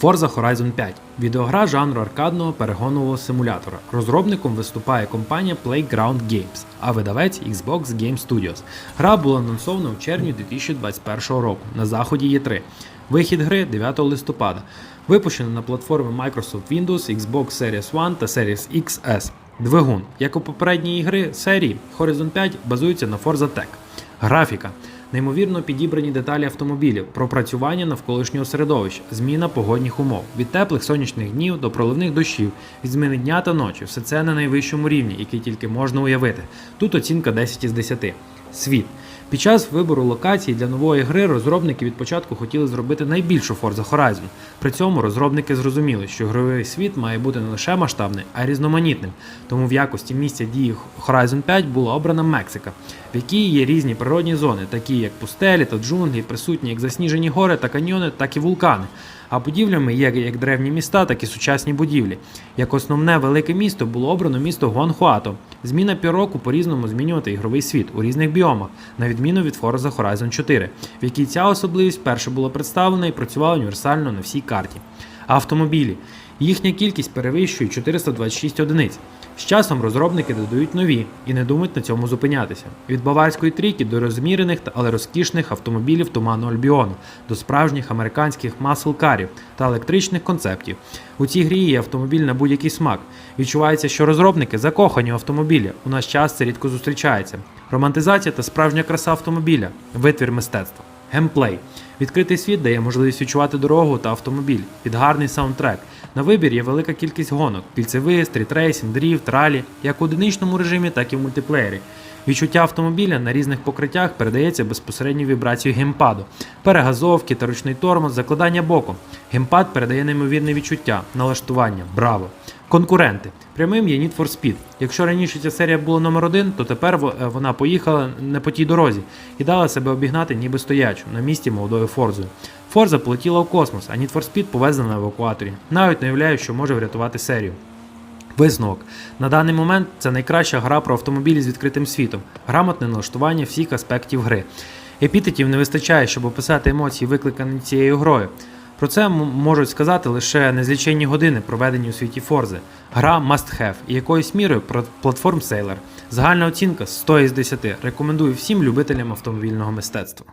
Forza Horizon 5 відеогра жанру аркадного перегонового симулятора. Розробником виступає компанія Playground Games, а видавець Xbox Game Studios. Гра була анонсована в червні 2021 року на заході Є3. Вихід гри 9 листопада. Випущено на платформи Microsoft Windows, Xbox Series One та Series XS. Двигун, як у попередній ігри серії, Horizon 5 базується на Forza Tech. Графіка. Неймовірно підібрані деталі автомобілів, пропрацювання навколишнього середовища, зміна погодних умов, від теплих сонячних днів до проливних дощів, від зміни дня та ночі. Все це на найвищому рівні, який тільки можна уявити. Тут оцінка 10 із 10. Світ. Під час вибору локацій для нової гри розробники від початку хотіли зробити найбільшу Forza Horizon. При цьому розробники зрозуміли, що ігровий світ має бути не лише масштабним, а й різноманітним. Тому в якості місця дії Horizon 5 була обрана Мексика, в якій є різні природні зони, такі як пустелі та джунглі, присутні як засніжені гори та каньйони, так і вулкани. А будівлями є як древні міста, так і сучасні будівлі. Як основне велике місто було обрано місто Гуанхуато. Зміна піроку по-різному змінювати ігровий світ у різних біомах, на відміну від Forza Horizon 4, в якій ця особливість перша була представлена і працювала універсально на всій карті. Автомобілі. Їхня кількість перевищує 426 одиниць. З часом розробники додають нові і не думають на цьому зупинятися. Від баварської трійки до розмірених, але розкішних автомобілів туману Альбіону, до справжніх американських масл-карів та електричних концептів. У цій грі є автомобіль на будь-який смак. Відчувається, що розробники закохані в автомобілі. У наш час це рідко зустрічається. Романтизація та справжня краса автомобіля витвір мистецтва. Геймплей. Відкритий світ дає можливість відчувати дорогу та автомобіль, під гарний саундтрек. На вибір є велика кількість гонок: кільцевий, стрітрейсінг, дріфт, ралі, як у одиничному режимі, так і в мультиплеєрі. Відчуття автомобіля на різних покриттях передається безпосередньо вібрацією геймпаду, перегазовки та ручний тормоз, закладання боком. Геймпад передає неймовірне відчуття, налаштування, браво. Конкуренти. Прямим є Need for Speed. Якщо раніше ця серія була номер один, то тепер е, вона поїхала не по тій дорозі і дала себе обігнати ніби стоячу на місці молодою Форзою. Форза полетіла в космос, а Need for Speed повезла на евакуаторі. Навіть не уявляю, що може врятувати серію. Висновок. На даний момент це найкраща гра про автомобілі з відкритим світом, грамотне налаштування всіх аспектів гри. Епітетів не вистачає, щоб описати емоції, викликані цією грою. Про це можуть сказати лише незліченні години, проведені у світі Форзи. Гра must have і якоюсь мірою платформ Sailor. Загальна оцінка 100 із 10. Рекомендую всім любителям автомобільного мистецтва.